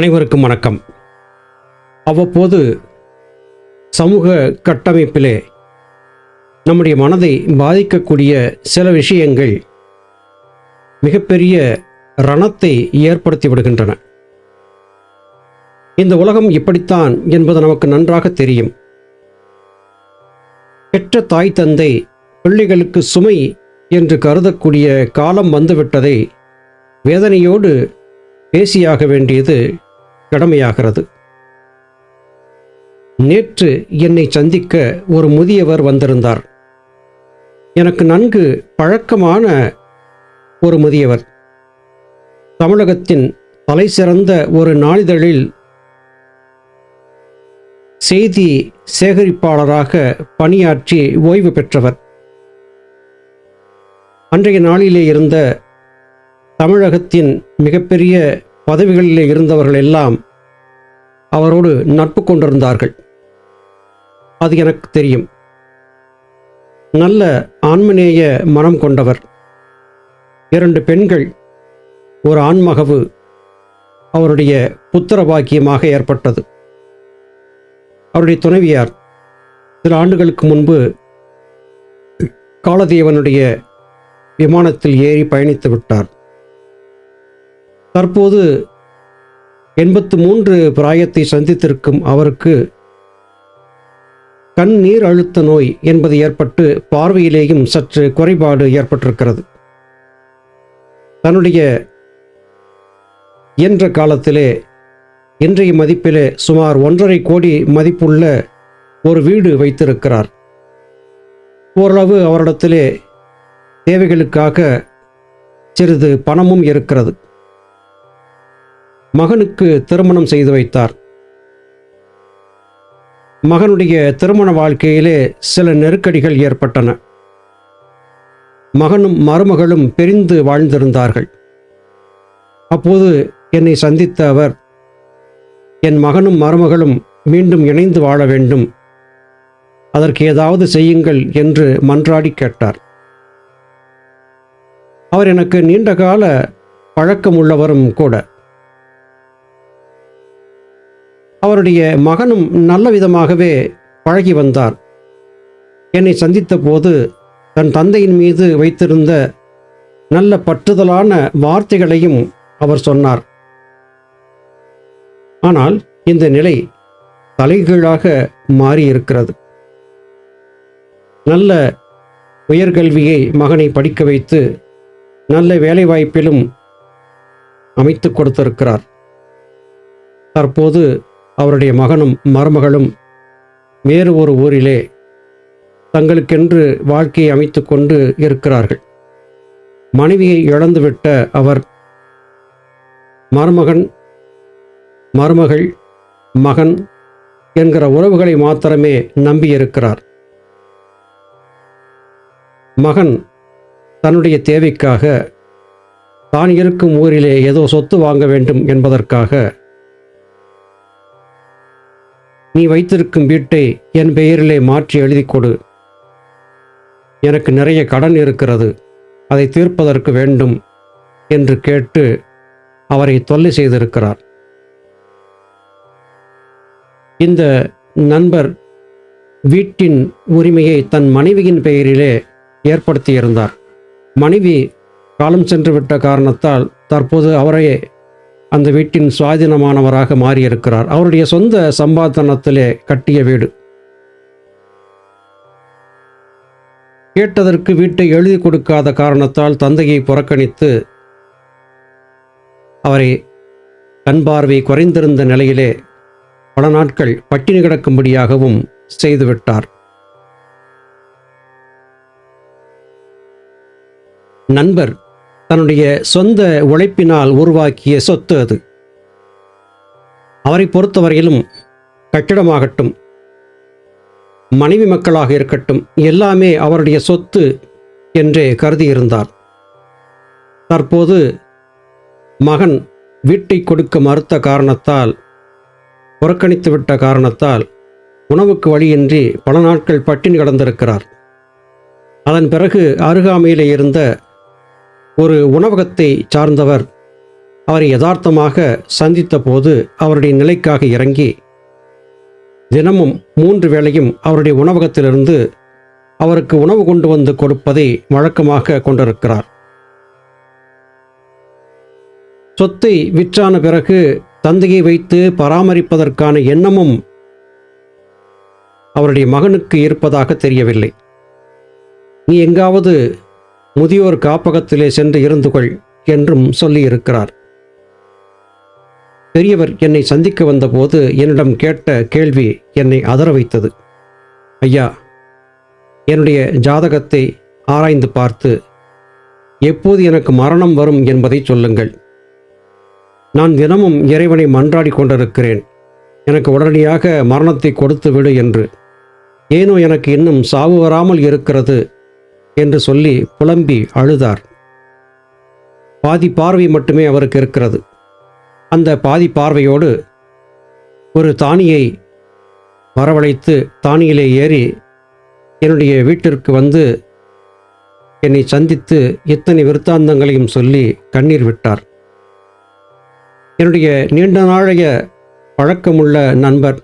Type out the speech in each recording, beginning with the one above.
அனைவருக்கும் வணக்கம். அவ்வப்போது சமூக கட்டமைப்பிலே நம்முடைய மனதை பாதிக்கக்கூடிய சில விஷயங்கள் மிகப்பெரிய ரணத்தை ஏற்படுத்தி விடுகின்றன. இந்த உலகம் இப்படித்தான் என்பது நமக்கு நன்றாக தெரியும். பெற்ற தாய் தந்தை பிள்ளைகளுக்கு சுமை என்று கருதக்கூடிய காலம் வந்துவிட்டதை வேதனையோடு பேசியாக வேண்டியது கடமையாகிறது. நேற்று என்னை சந்திக்க ஒரு முதியவர் வந்திருந்தார். எனக்கு நன்கு பழக்கமான ஒரு முதியவர். தமிழகத்தின் தலை சிறந்த ஒரு நாளிதழில் செய்தி சேகரிப்பாளராக பணியாற்றி ஓய்வு பெற்றவர். அன்றைய நாளிலே இருந்த தமிழகத்தின் மிகப்பெரிய பதவிகளிலே இருந்தவர்கள் எல்லாம் அவரோடு நட்பு கொண்டிருந்தார்கள். அது எனக்கு தெரியும். நல்ல ஆன்மநேய மனம் கொண்டவர். இரண்டு பெண்கள் ஒரு ஆண்மகவு அவருடைய புத்திர பாக்கியமாக ஏற்பட்டது. அவருடைய துணைவியார் சில ஆண்டுகளுக்கு முன்பு காலதேவனுடைய விமானத்தில் ஏறி பயணித்து விட்டார். தற்போது எண்பத்து மூன்று பிராயத்தை சந்தித்திருக்கும் அவருக்கு கண் நீர் அழுத்த நோய் என்பது ஏற்பட்டு பார்வையிலேயும் சற்று குறைபாடு ஏற்பட்டிருக்கிறது. தன்னுடைய இயன்ற காலத்திலே இன்றைய மதிப்பிலே சுமார் ஒன்றரை கோடி மதிப்புள்ள ஒரு வீடு வைத்திருக்கிறார். ஓரளவு அவரிடத்திலே தேவைகளுக்காக சிறிது பணமும் இருக்கிறது. மகனுக்கு திருமணம் செய்து வைத்தார். மகனுடைய திருமண வாழ்க்கையிலே சில நெருக்கடிகள் ஏற்பட்டன. மகனும் மருமகளும் பிரிந்து வாழ்ந்திருந்தார்கள். அப்போது என்னை சந்தித்த அவர் என் மகனும் மருமகளும் மீண்டும் இணைந்து வாழ வேண்டும். அதற்கு ஏதாவது செய்யுங்கள் என்று மன்றாடி கேட்டார். அவர் எனக்கு நீண்டகால பழக்கம் உள்ளவரும் கூட. அவருடைய மகனும் நல்ல விதமாகவே பழகி வந்தார். என்னை சந்தித்த போது தன் தந்தையின் மீது வைத்திருந்த நல்ல பற்றுதலான வார்த்தைகளையும் அவர் சொன்னார். ஆனால் இந்த நிலை தலைகீழாக மாறியிருக்கிறது. நல்ல உயர்கல்வியை மகனை படிக்க வைத்து நல்ல வேலைவாய்ப்பிலும் அமைத்து கொடுத்திருக்கிறார். தற்போது அவருடைய மகனும் மருமகளும் வேறு ஒரு ஊரிலே தங்களுக்கென்று வாழ்க்கையை அமைத்து கொண்டு இருக்கிறார்கள். மனைவியை இழந்துவிட்ட அவர் மருமகன் மருமகள் மகன் என்கிற உறவுகளை மாத்திரமே நம்பியிருக்கிறார். மகன் தன்னுடைய தேவைக்காக தான் இருக்கும் ஊரிலே ஏதோ சொத்து வாங்க வேண்டும் என்பதற்காக நீ வைத்திருக்கும் வீட்டை என் பெயரிலே மாற்றி எழுதி கொடு எனக்கு நிறைய கடன் இருக்கிறது. அதை தீர்ப்பதற்கு வேண்டும் என்று கேட்டு அவரை தொல்லை செய்திருக்கிறார். இந்த நண்பர் வீட்டின் உரிமையை தன் மனைவியின் பெயரிலே ஏற்படுத்தியிருந்தார். மனைவி காலம் சென்றுவிட்ட காரணத்தால் தற்போது அவரே அந்த வீட்டின் சுவாதீனமானவராக மாறியிருக்கிறார். அவருடைய சொந்த சம்பாதனத்திலே கட்டிய வீடு. கேட்டதற்கு வீட்டை எழுதி கொடுக்காத காரணத்தால் தந்தையை புறக்கணித்து அவரை கண் பார்வை குறைந்திருந்த நிலையிலே பல நாட்கள் பட்டினி கிடக்கும்படியாகவும் செய்துவிட்டார். நண்பர் தன்னுடைய சொந்த உழைப்பினால் உருவாக்கிய சொத்து அது. அவரை பொறுத்தவரையிலும் கட்டிடமாகட்டும் மனைவி மக்களாக இருக்கட்டும் எல்லாமே அவருடைய சொத்து என்றே கருதியிருந்தார். தற்போது மகன் வீட்டை கொடுக்க மறுத்த காரணத்தால் புறக்கணித்துவிட்ட காரணத்தால் உணவுக்கு வழியின்றி பல நாட்கள் பட்டினி கடந்திருக்கிறார். அதன் பிறகு அருகாமையிலே இருந்த ஒரு உணவகத்தை சார்ந்தவர். அவரை யதார்த்தமாக சந்தித்த போது அவருடைய நிலைக்காக இறங்கி தினமும் மூன்று வேளையும் அவருடைய உணவகத்திலிருந்து அவருக்கு உணவு கொண்டு வந்து கொடுப்பதை வழக்கமாக கொண்டிருக்கிறார். சொத்தை விற்றான பிறகு தந்தையை வைத்து பராமரிப்பதற்கான எண்ணமும் அவருடைய மகனுக்கு இருப்பதாக தெரியவில்லை. நீ எங்காவது முதியோர் காப்பகத்திலே சென்று இருந்து கொள் என்றும் சொல்லியிருக்கிறார். பெரியவர் என்னை சந்திக்க வந்தபோது என்னிடம் கேட்ட கேள்வி என்னை அதற வைத்தது. ஐயா என்னுடைய ஜாதகத்தை ஆராய்ந்து பார்த்து எப்போது எனக்கு மரணம் வரும் என்பதை சொல்லுங்கள். நான் தினமும் இறைவனை மன்றாடி கொண்டிருக்கிறேன். எனக்கு உடனடியாக மரணத்தை கொடுத்து விடு என்று. ஏனோ எனக்கு இன்னும் சாவு வராமல் இருக்கிறது என்று சொல்லி புலம்பி அழுதார். பாதி பார்வை மட்டுமே அவருக்கு இருக்கிறது. அந்த பாதி பார்வையோடு ஒரு தானியை வரவழைத்து தானியிலே ஏறி என்னுடைய வீட்டிற்கு வந்து என்னை சந்தித்து இத்தனை விருத்தாந்தங்களையும் சொல்லி கண்ணீர் விட்டார். என்னுடைய நீண்ட நாளைய பழக்கமுள்ள நண்பர்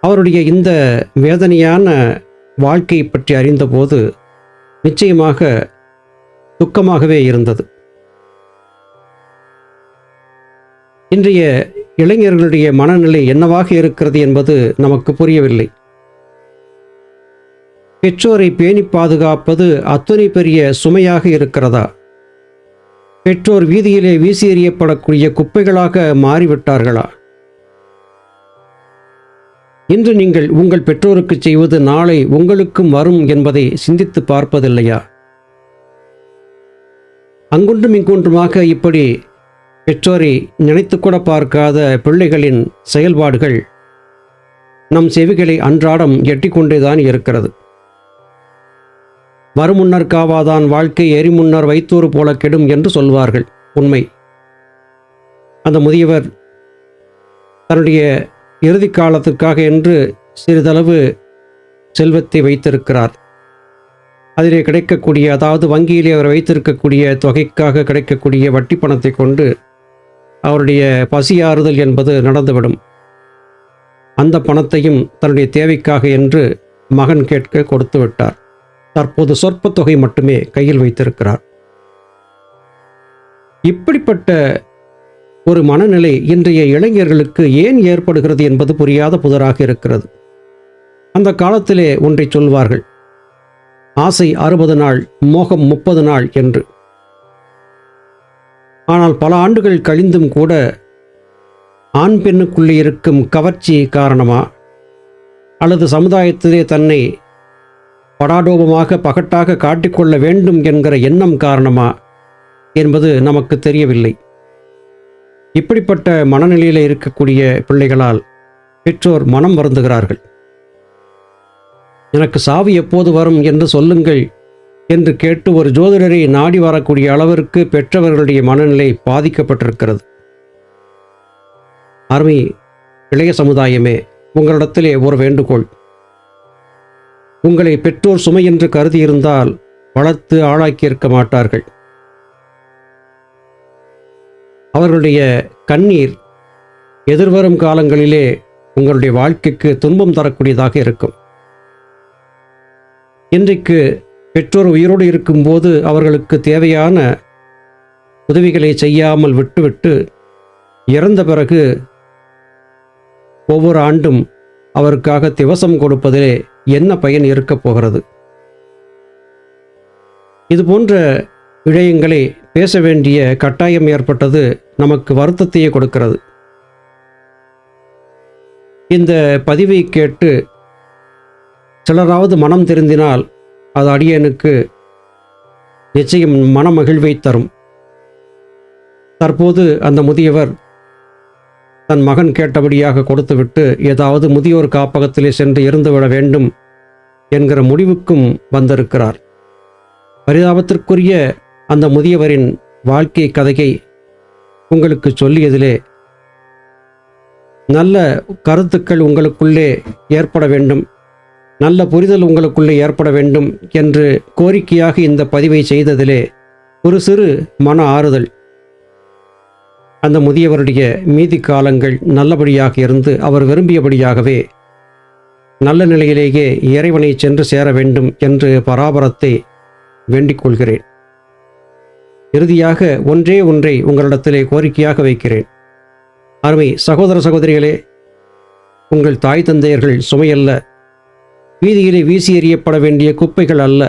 அவருடைய இந்த வேதனையான வாழ்க்கையை பற்றி அறிந்தபோது நிச்சயமாக துக்கமாகவே இருந்தது. இன்றைய இளைஞர்களுடைய மனநிலை என்னவாக இருக்கிறது என்பது நமக்கு புரியவில்லை. பெற்றோரை பேணி பாதுகாப்பது அத்தனை பெரிய சுமையாக இருக்கிறதா? பெற்றோர் வீதியிலே வீசி எறியப்படக்கூடிய குப்பைகளாக மாறிவிட்டார்களா? இன்று நீங்கள் உங்கள் பெற்றோருக்கு செய்வது நாளை உங்களுக்கும் வரும் என்பதை சிந்தித்து பார்ப்பதில்லையா? அங்குன்றும் இங்குன்றுமாக இப்படி பெற்றோரை நினைத்து கூட பார்க்காத பிள்ளைகளின் செயல்பாடுகள் நம் செவிகளை அன்றாடம் எட்டிக்கொண்டேதான் இருக்கிறது. மறுமுன்னர் காவாதான் வாழ்க்கை எரிமுன்னர் வைத்தோறு போல கெடும் என்று சொல்வார்கள். உண்மை. அந்த முதியவர் தன்னுடைய இறுதி காலத்திற்காக என்று சிறிதளவு செல்வத்தை வைத்திருக்கிறார். அதிலே கிடைக்கக்கூடிய அதாவது வங்கியிலே அவர் வைத்திருக்கக்கூடிய தொகைக்காக கிடைக்கக்கூடிய வட்டி பணத்தை கொண்டு அவருடைய பசியாறுதல் என்பது நடந்துவிடும். அந்த பணத்தையும் தன்னுடைய தேவைக்காக என்று மகன் கேட்க கொடுத்து விட்டார். தற்போது சொற்ப தொகை மட்டுமே கையில் வைத்திருக்கிறார். இப்படிப்பட்ட ஒரு மனநிலை இன்றைய இளைஞர்களுக்கு ஏன் ஏற்படுகிறது என்பது புரியாத புதராக இருக்கிறது. அந்த காலத்திலே ஒன்றை சொல்வார்கள். ஆசை அறுபது நாள் மோகம் முப்பது நாள் என்று. ஆனால் பல ஆண்டுகள் கழிந்தும் கூட ஆண் பெண்ணுக்குள்ளே இருக்கும் கவர்ச்சி காரணமா? அல்லது சமுதாயத்திலே தன்னை படாடோபமாக பகட்டாக காட்டிக்கொள்ள வேண்டும் என்கிற எண்ணம் காரணமா? என்பது நமக்கு தெரியவில்லை. இப்படிப்பட்ட மனநிலையில் இருக்கக்கூடிய பிள்ளைகளால் பெற்றோர் மனம் வருந்துகிறார்கள். எனக்கு சாவு எப்போது வரும் என்று சொல்லுங்கள் என்று கேட்டு ஒரு ஜோதிடரை நாடி வரக்கூடிய அளவிற்கு பெற்றவர்களுடைய மனநிலை பாதிக்கப்பட்டிருக்கிறது. அருமை இளைய சமுதாயமே உங்களிடத்திலே ஒரு வேண்டுகோள். உங்களை பெற்றோர் சுமை என்று கருதியிருந்தால் வளர்த்து ஆளாக்கியிருக்க மாட்டார்கள். அவர்களுடைய கண்ணீர் எதிர்வரும் காலங்களிலே உங்களுடைய வாழ்க்கைக்கு துன்பம் தரக்கூடியதாக இருக்கும். இன்றைக்கு பெற்றோர் உயிரோடு இருக்கும்போது அவர்களுக்கு தேவையான உதவிகளை செய்யாமல் விட்டுவிட்டு இறந்த பிறகு ஒவ்வொரு ஆண்டும் அவருக்காக திவசம் கொடுப்பதிலே என்ன பயன் இருக்கப் போகிறது? இது போன்ற விடயங்களை பேச வேண்டிய கட்டாயம் ஏற்பட்டது நமக்கு வருத்தத்தையே கொடுக்கிறது. இந்த பதிவை கேட்டு சிலராவது மனம் திருந்தினால் அது அடியனுக்கு நிச்சயம் மனமகிழ்வை தரும். தற்போது அந்த முதியவர் தன் மகன் கேட்டபடியாக கொடுத்துவிட்டு ஏதாவது முதியோர் காப்பகத்திலே சென்று இருந்துவிட வேண்டும் என்கிற முடிவுக்கும் வந்திருக்கிறார். பரிதாபத்திற்குரிய அந்த முதியவரின் வாழ்க்கை கதையை உங்களுக்கு சொல்லியதிலே நல்ல கருத்துக்கள் உங்களுக்குள்ளே ஏற்பட வேண்டும். நல்ல புரிதல் உங்களுக்குள்ளே ஏற்பட வேண்டும் என்று கோரிக்கையாக இந்த பதிவை செய்ததிலே ஒரு சிறு மன ஆறுதல். அந்த முதியவருடைய மீதி காலங்கள் நல்லபடியாக இருந்து அவர் விரும்பியபடியாகவே நல்ல நிலையிலேயே இறைவனை சென்று சேர வேண்டும் என்று பராபரத்தை வேண்டிக் கொள்கிறேன். இறுதியாக ஒன்றே ஒன்றை உங்களிடத்திலே கோரிக்கையாக வைக்கிறேன். அருமை சகோதர சகோதரிகளே உங்கள் தாய் தந்தையர்கள் சுமையல்ல வீதியிலே வீசி எறியப்பட வேண்டிய குப்பைகள் அல்ல.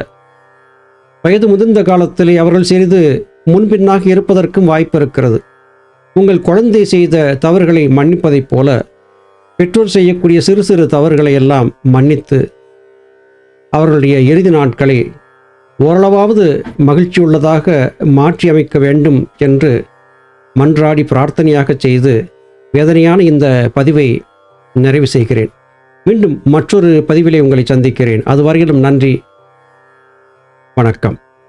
வயது முதிர்ந்த காலத்திலே அவர்கள் சிறிது முன்பின்னாக இருப்பதற்கும் வாய்ப்பு இருக்கிறது. உங்கள் குழந்தை செய்த தவறுகளை மன்னிப்பதைப் போல பெற்றோர் செய்யக்கூடிய சிறு சிறு தவறுகளை எல்லாம் மன்னித்து அவர்களுடைய இறுதி நாட்களை ஓரளவாவது மகிழ்ச்சியுள்ளதாக மாற்றி அமைக்க வேண்டும் என்று மன்றாடி பிரார்த்தனையாக செய்து வேதனையான இந்த பதிவை நிறைவு செய்கிறேன். மீண்டும் மற்றொரு பதிவிலே உங்களை சந்திக்கிறேன். அதுவரையிலும் நன்றி. வணக்கம்.